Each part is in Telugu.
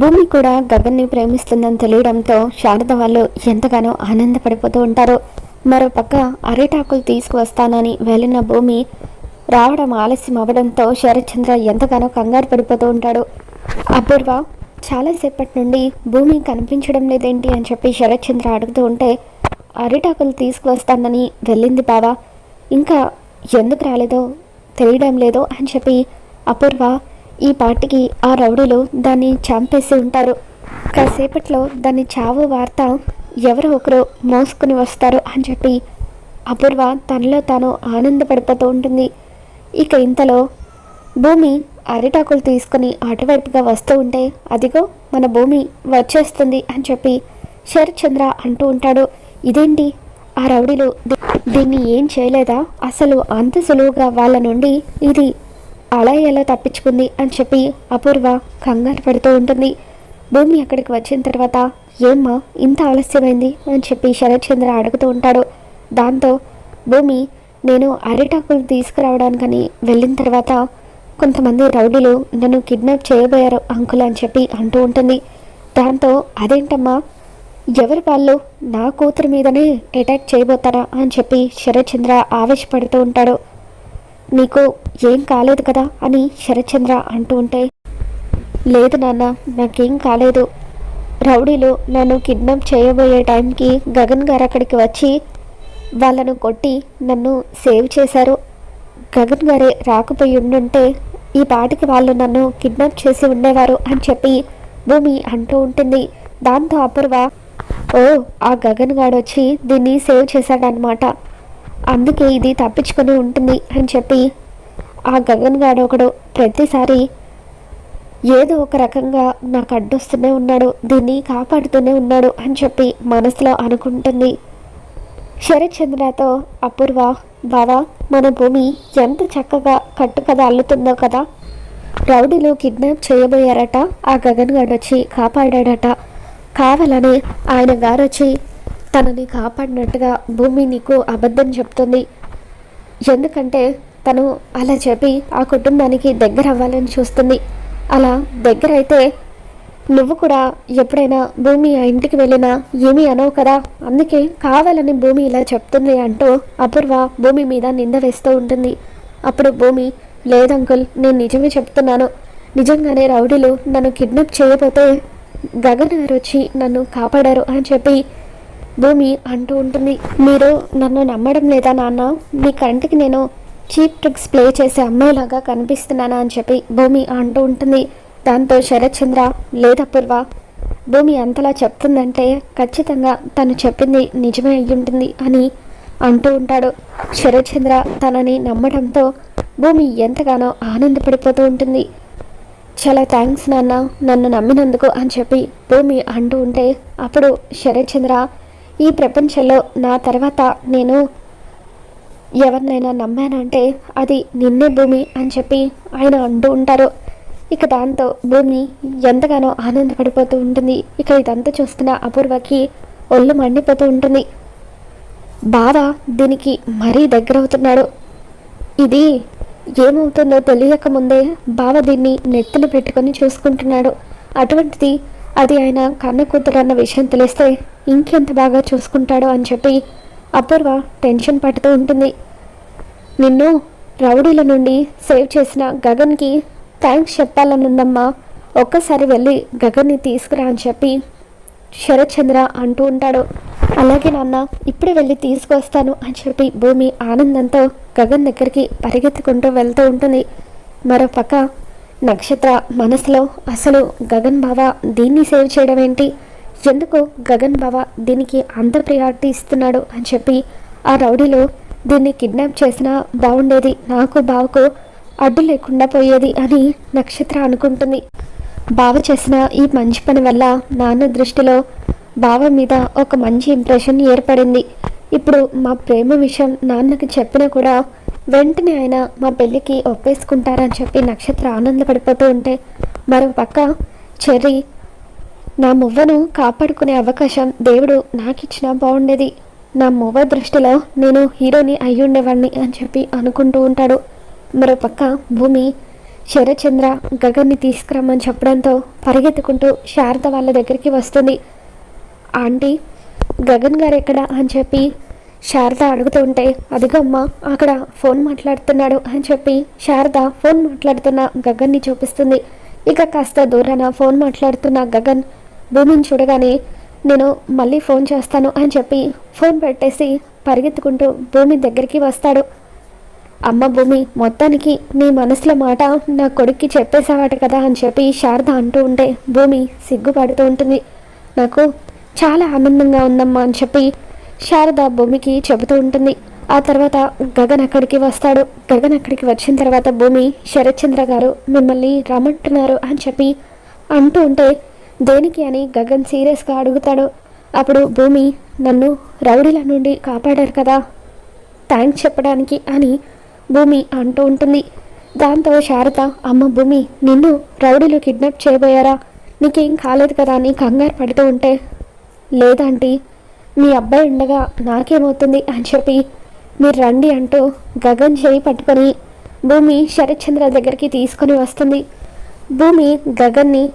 భూమి కూడా గగన్ని ప్రేమిస్తుందని తెలియడంతో శారద వాళ్ళు ఎంతగానో ఆనందపడిపోతూ ఉంటారు. మరోపక్క అరిటాకులు తీసుకువస్తానని వెళ్ళిన భూమి రావడం ఆలస్యం అవ్వడంతో శరత్చంద్ర ఎంతగానో కంగారు పడిపోతూ ఉంటాడు. అపూర్వ చాలాసేపటి నుండి భూమి కనిపించడం లేదేంటి అని చెప్పి శరత్చంద్ర అడుగుతూ ఉంటే అరిటాకులు తీసుకువస్తానని వెళ్ళింది బావా. ఇంకా ఎందుకు రాలేదో తెలియడం లేదో అని చెప్పి అపూర్వ ఈ పాటికి ఆ రౌడీలు దాన్ని చంపేసి ఉంటారు. కాసేపట్లో దాని చావు వార్త ఎవరో ఒకరు మోసుకుని వస్తారు అని చెప్పి అపూర్వ తనలో తాను ఆనందపడిపోతూ ఉంటుంది. ఇక ఇంతలో భూమి అరిటాకులు తీసుకుని అటువైపుగా వస్తూ ఉంటే అదిగో మన భూమి వచ్చేస్తుంది అని చెప్పి శరత్చంద్ర అంటూ ఉంటాడు. ఇదేంటి? ఆ రౌడీలు దీన్ని ఏం చేయలేదా? అసలు అంత సులువుగా వాళ్ళ నుండి ఇది అలా ఎలా తప్పించుకుంది అని చెప్పి అపూర్వ కంగారు పడుతూ ఉంటుంది. భూమి అక్కడికి వచ్చిన తర్వాత ఏమ్మా ఇంత ఆలస్యమైంది? అని చెప్పి శరత్చంద్ర అడుగుతూ ఉంటాడు. దాంతో భూమి నేను అరిటాకులు తీసుకురావడానికని వెళ్ళిన తర్వాత కొంతమంది రౌడీలు నన్ను కిడ్నాప్ చేయబోయారు అంకుల్ అని చెప్పి అంటూ ఉంటుంది. దాంతో అదేంటమ్మా? ఎవరి వాళ్ళు? నా కూతురు మీదనే అటాక్ చేయబోతారా? అని చెప్పి శరత్చంద్ర ఆవేశపడుతూ ఉంటాడు. నీకు ఏం కాలేదు కదా అని శరత్చంద్ర అంటూ ఉంటే లేదు నాన్న నాకేం కాలేదు. రౌడీలు నన్ను కిడ్నాప్ చేయబోయే టైంకి గగన్ గారు అక్కడికి వచ్చి వాళ్ళను కొట్టి నన్ను సేవ్ చేశారు. గగన్ గారే రాకపోయి ఉండుంటే ఈ పాటికి వాళ్ళు నన్ను కిడ్నాప్ చేసి ఉండేవారు అని చెప్పి భూమి అంటూ ఉంటుంది. దాంతో అపూర్వ ఓ ఆ గగన్ గాడు వచ్చి దీన్ని సేవ్ చేశాడనమాట అందుకే ఇది తప్పించుకొని ఉంటుంది అని చెప్పి ఆ గగన్ గాడు ఒకడు ప్రతిసారి ఏదో ఒక రకంగా నాకు అడ్డొస్తూనే ఉన్నాడు దీన్ని కాపాడుతూనే ఉన్నాడు అని చెప్పి మనసులో అనుకుంటుంది. శరత్చంద్రతో అపూర్వ బావా మన భూమి ఎంత చక్కగా కట్టుకథ అల్లుతుందో కదా. రౌడీలు కిడ్నాప్ చేయబోయారట ఆ గగన్ గారు వచ్చి కాపాడాడట. కావాలని ఆయన గారు వచ్చి తనని కాపాడినట్టుగా భూమి నీకు అబద్ధం చెప్తుంది. ఎందుకంటే తను అలా చెప్పి ఆ కుటుంబానికి దగ్గర అవ్వాలని చూస్తుంది. అలా దగ్గర అయితే నువ్వు కూడా ఎప్పుడైనా భూమి ఆ ఇంటికి వెళ్ళినా ఏమీ అనవు కదా? అందుకే కావాలని భూమి ఇలా చెప్తుంది అంటూ అపూర్వ భూమి మీద నింద వేస్తూ ఉంటుంది. అప్పుడు భూమి లేదంకుల్ నేను నిజమే చెప్తున్నాను. నిజంగానే రౌడీలు నన్ను కిడ్నాప్ చేయబోతే గగన్ గారు వచ్చి నన్ను కాపాడారు అని చెప్పి భూమి అంటూ ఉంటుంది. మీరు నన్ను నమ్మడం లేదా నాన్న? మీ కంటికి నేను చీప్ ట్రిక్స్ ప్లే చేసే అమ్మాయిలాగా కనిపిస్తున్నానా అని చెప్పి భూమి అంటూ ఉంటుంది. దాంతో శరత్చంద్ర లేదపూర్వ భూమి అంతలా చెప్తుందంటే ఖచ్చితంగా తను చెప్పింది నిజమే అయి ఉంటుంది అని అంటూ ఉంటాడు. శరత్చంద్ర తనని నమ్మడంతో భూమి ఎంతగానో ఆనందపడిపోతూ ఉంటుంది. చాలా థ్యాంక్స్ నాన్న నన్ను నమ్మినందుకు అని చెప్పి భూమి అంటూ ఉంటే అప్పుడు శరత్చంద్ర ఈ ప్రపంచంలో నా తర్వాత నేను ఎవరినైనా నమ్మానంటే అది నిన్నే భూమి అని చెప్పి ఆయన అంటూ ఉంటారు. ఇక దాంతో భూమి ఎంతగానో ఆనందపడిపోతూ ఉంటుంది. ఇక ఇదంతా చూస్తున్న అపూర్వకి ఒళ్ళు మండిపోతూ ఉంటుంది. బావ దీనికి మరీ దగ్గర అవుతున్నాడు ఇది ఏమవుతుందో తెలియక ముందే బావ దీన్ని నెత్తిన పెట్టుకొని చూసుకుంటున్నాడు. అటువంటిది అది ఆయన కన్న కూతురు అన్న విషయం తెలిస్తే ఇంకెంత బాగా చూసుకుంటాడో అని చెప్పి అపూర్వ టెన్షన్ పడుతూ ఉంటుంది. నిన్ను రౌడీల నుండి సేవ్ చేసిన గగన్కి థ్యాంక్స్ చెప్పాలనుందమ్మా. ఒక్కసారి వెళ్ళి గగన్ని తీసుకురా అని చెప్పి శరత్చంద్ర అంటూ ఉంటాడు. అలాగే నాన్న ఇప్పుడే వెళ్ళి తీసుకొస్తాను అని చెప్పి భూమి ఆనందంతో గగన్ దగ్గరికి పరిగెత్తుకుంటూ వెళ్తూ ఉంటుంది. మరోపక్క నక్షత్ర మనసులో అసలు గగన్ బావ దీన్ని సేవ్ చేయడం ఏంటి ఎందుకు గగన్ బావ దీనికి అంత ప్రియారిటీ ఇస్తున్నాడు అని చెప్పి ఆ రౌడీలో దీన్ని కిడ్నాప్ చేసినా బాగుండేది నాకు బావకు అడ్డు లేకుండా పోయేది అని నక్షత్ర అనుకుంటుంది. బావ చేసిన ఈ మంచి పని వల్ల నాన్న దృష్టిలో బావ మీద ఒక మంచి ఇంప్రెషన్ ఏర్పడింది. ఇప్పుడు మా ప్రేమ విషయం నాన్నకి చెప్పినా కూడా వెంటనే ఆయన మా పెళ్ళికి ఒప్పేసుకుంటారని చెప్పి నక్షత్ర ఆనందపడిపోతూ ఉంటే మరో పక్క చెర్రీ నా మువ్వను కాపాడుకునే అవకాశం దేవుడు నాకిచ్చినా బాగుండేది నా మువ్వ దృష్టిలో నేను హీరోని అయ్యుండేవాడిని అని చెప్పి అనుకుంటూ ఉంటాడు. మరోపక్క భూమి శరచంద్ర గగన్ని తీసుకురమ్మని చెప్పడంతో పరిగెత్తుకుంటూ శారద వాళ్ళ దగ్గరికి వస్తుంది. ఆంటీ గగన్ గారు ఎక్కడ అని చెప్పి శారద అడుగుతూ ఉంటే అదిగో అమ్మ అక్కడ ఫోన్ మాట్లాడుతున్నాడు అని చెప్పి శారద ఫోన్ మాట్లాడుతున్న గగన్ని చూపిస్తుంది. ఇక కాస్త దూరాన ఫోన్ మాట్లాడుతున్న గగన్ భూమిని చూడగానే నేను మళ్ళీ ఫోన్ చేస్తాను అని చెప్పి ఫోన్ పెట్టేసి పరిగెత్తుకుంటూ భూమి దగ్గరికి వస్తాడు. అమ్మ భూమి మొత్తానికి నీ మనసులో మాట నా కొడుక్కి చెప్పేశావాట కదా అని చెప్పి శారద అంటూ ఉంటే భూమి సిగ్గుపడుతూ ఉంటుంది. నాకు చాలా ఆనందంగా ఉందమ్మా అని చెప్పి శారద భూమికి చెబుతూ ఉంటుంది. ఆ తర్వాత గగన్ అక్కడికి వస్తాడు. గగన్ అక్కడికి వచ్చిన తర్వాత భూమి శరత్చంద్ర గారు మిమ్మల్ని రమ్మంటున్నారు అని చెప్పి అంటూ ఉంటే దేనికి అని గగన్ సీరియస్గా అడుగుతాడు. అప్పుడు భూమి నన్ను రౌడీల నుండి కాపాడారు కదా? థ్యాంక్స్ చెప్పడానికి అని భూమి అంటూ ఉంటుంది. దాంతో శారద అమ్మ భూమి నిన్ను రౌడీలు కిడ్నాప్ చేయబోయారా? నీకేం కాలేదు కదా అని కంగారు పడుతూ ఉంటే లేదంటీ మీ అబ్బాయి ఉండగా నాకేమవుతుంది అని చెప్పి మీరు రండి అంటూ గగన్ చేయి పట్టుకొని భూమి శరత్చంద్ర దగ్గరికి తీసుకొని వస్తుంది. భూమి గగన్ని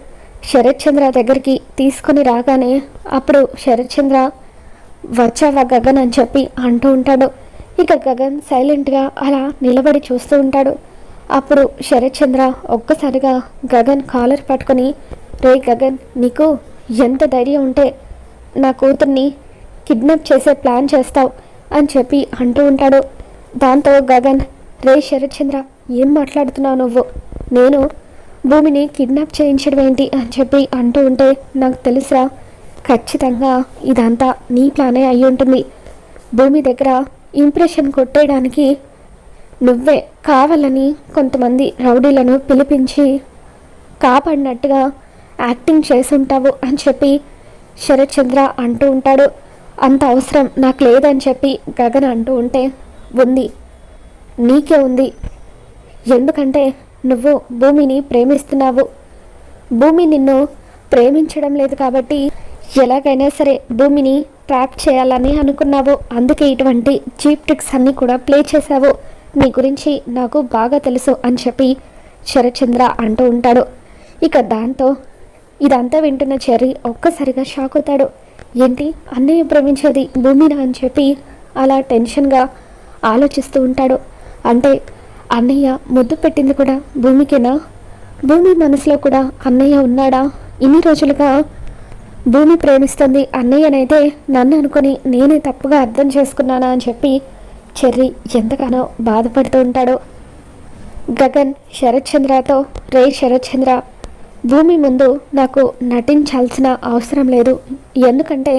శరత్చంద్ర దగ్గరికి తీసుకొని రాగానే అప్పుడు శరత్చంద్ర వచ్చావా గగన్ అని చెప్పి అంటూ ఉంటాడు. ఇక గగన్ సైలెంట్గా అలా నిలబడి చూస్తూ ఉంటాడు. అప్పుడు శరత్చంద్ర ఒక్కసారిగా గగన్ కాలర్ పట్టుకొని రే గగన్ నీకు ఎంత ధైర్యం ఉంటే నా కూతుర్ని కిడ్నాప్ చేసే ప్లాన్ చేస్తావు అని చెప్పి అంటూ ఉంటాడు. దాంతో గగన్ రే శరత్చంద్ర ఏం మాట్లాడుతున్నావు నువ్వు? నేను భూమిని కిడ్నాప్ చేయించడం ఏంటి అని చెప్పి అంటూ ఉంటే నాకు తెలుసురా ఖచ్చితంగా ఇదంతా నీ ప్లానే అయి ఉంటుంది. భూమి దగ్గర ఇంప్రెషన్ కొట్టేయడానికి నువ్వే కావాలని కొంతమంది రౌడీలను పిలిపించి కాపాడినట్టుగా యాక్టింగ్ చేసుంటావు అని చెప్పి శరత్చంద్ర అంటూ ఉంటాడు. అంత అవసరం నాకు లేదని చెప్పి గగన్ అంటూ ఉంటే ఉంది. నీకే ఉంది. ఎందుకంటే నువ్వు భూమిని ప్రేమిస్తున్నావు. భూమి నిన్ను ప్రేమించడం లేదు కాబట్టి ఎలాగైనా సరే భూమిని ట్రాప్ చేయాలని అనుకున్నావు. అందుకే ఇటువంటి చీప్ ట్రిక్స్ అన్నీ కూడా ప్లే చేశావు. నీ గురించి నాకు బాగా తెలుసు అని చెప్పి శరచంద్ర అంటూ ఉంటాడు. ఇక దాంతో ఇదంతా వింటున్న చెర్రీ ఒక్కసారిగా షాక్ అవుతాడు. ఏంటి? అన్నయ్య ప్రేమించేది భూమినా అని చెప్పి అలా టెన్షన్గా ఆలోచిస్తూ ఉంటాడు. అంటే అన్నయ్య ముద్దు పెట్టింది కూడా భూమికేనా? భూమి మనసులో కూడా అన్నయ్య ఉన్నాడా? ఇన్ని రోజులుగా భూమి ప్రేమిస్తుంది అన్నయ్యనైతే నన్ను అనుకుని నేనే తప్పుగా అర్థం చేసుకున్నానా అని చెప్పి చెర్రి ఎంతగానో బాధపడుతూ ఉంటాడు. గగన్ శరత్చంద్రతో రే శరత్చంద్ర భూమి ముందు నాకు నటించాల్సిన అవసరం లేదు. ఎందుకంటే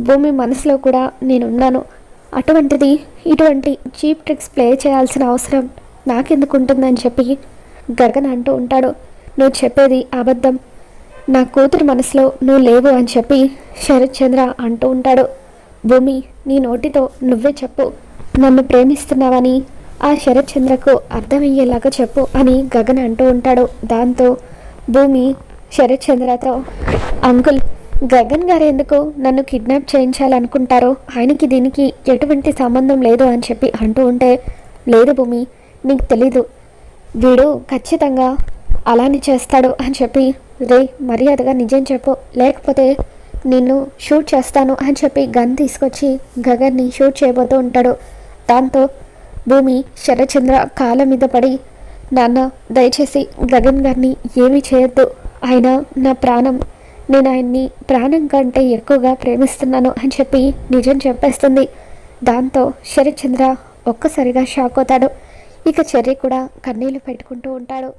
భూమి మనసులో కూడా నేనున్నాను. అటువంటిది ఇటువంటి చీప్ ట్రిక్స్ ప్లే చేయాల్సిన అవసరం నాకెందుకు ఉంటుందని చెప్పి గగన్ అంటూ ఉంటాడు. నువ్వు చెప్పేది అబద్ధం. నా కూతురు మనసులో నువ్వు లేవు అని చెప్పి శరత్చంద్ర అంటూ ఉంటాడు. భూమి నీ నోటితో నువ్వే చెప్పు. నన్ను ప్రేమిస్తున్నావని ఆ శరత్చంద్రకు అర్థమయ్యేలాగా చెప్పు అని గగన్ అంటూ ఉంటాడు. దాంతో భూమి శరత్చంద్రతో అంకుల్ గగన్ గారు ఎందుకు నన్ను కిడ్నాప్ చేయించాలనుకుంటారో ఆయనకి దీనికి ఎటువంటి సంబంధం లేదు అని చెప్పి అంటూ ఉంటే లేదు భూమి నీకు తెలీదు. వీడు ఖచ్చితంగా అలానే చేస్తాడు అని చెప్పి రే మర్యాదగా నిజం చెప్పు. లేకపోతే నిన్ను షూట్ చేస్తాను అని చెప్పి గన్ తీసుకొచ్చి గగన్ని షూట్ చేయబోతూ ఉంటాడు. దాంతో భూమి శరచంద్ర కాళ్ళ మీద పడి నాన్న దయచేసి గగన్ గారిని ఏమీ చేయొద్దు. ఆయన నా ప్రాణం నేను ఆయన్ని ప్రాణం కంటే ఎక్కువగా ప్రేమిస్తున్నాను అని చెప్పి నిజం చెప్పేస్తుంది. దాంతో శరచంద్ర ఒక్కసారిగా షాక్ అవుతాడు. ఇక చెర్రీ కూడా కన్నీళ్ళు పెట్టుకుంటూ ఉంటాడు.